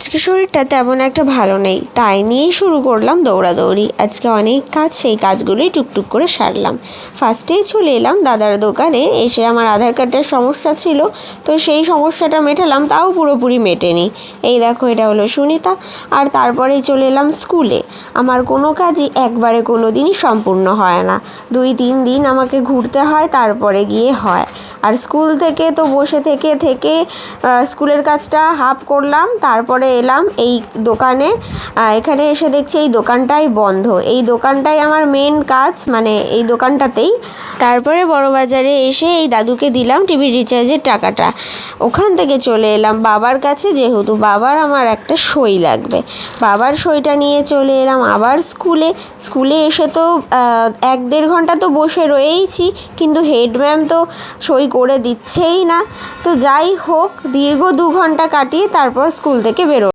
আজকে শরীরটা তেমন একটা ভালো নেই, তাই নিয়েই শুরু করলাম দৌড়াদৌড়ি। আজকে অনেক কাজ, সেই কাজগুলোই টুকটুক করে সারলাম। ফার্স্টেই চলে এলাম দাদার দোকানে, এসে আমার আধার কার্ডের সমস্যা ছিল, তো সেই সমস্যাটা মেটালাম, তাও পুরোপুরি মেটেনি। এই দেখো, এটা হলো সুনিতা, আর তারপরেই চলে এলাম স্কুলে। আমার কোনো কাজই একবারে কোনো দিনই সম্পূর্ণ হয় না। দুই তিন দিন আমাকে ঘুরতে হয়, তারপরে গিয়ে হয়। আর স্কুল থেকে তো বসে থেকে থেকে স্কুলের কাজটা হাফ করলাম, তারপরে এলাম এই দোকানে। এখানে এসে দেখছি এই দোকানটাই বন্ধ। এই দোকানটাই আমার মেন কাজ মানে এই দোকানটাতেই। তারপরে বড় বাজারে এসে এই দাদুকে দিলাম টিভির রিচার্জের টাকাটা। ওখান থেকে চলে এলাম বাবার কাছে, যেহেতু বাবার আমার একটা সই লাগবে। বাবার সইটা নিয়ে চলে এলাম আবার স্কুলে। স্কুলে এসে তো এক দেড় ঘণ্টা তো বসে রয়েইছি, কিন্তু হেড ম্যাম তো সই করে দিচ্ছেই না। তো যাই হোক দীর্ঘ দু ঘণ্টা কাটিয়ে তারপর স্কুল থেকে বেরো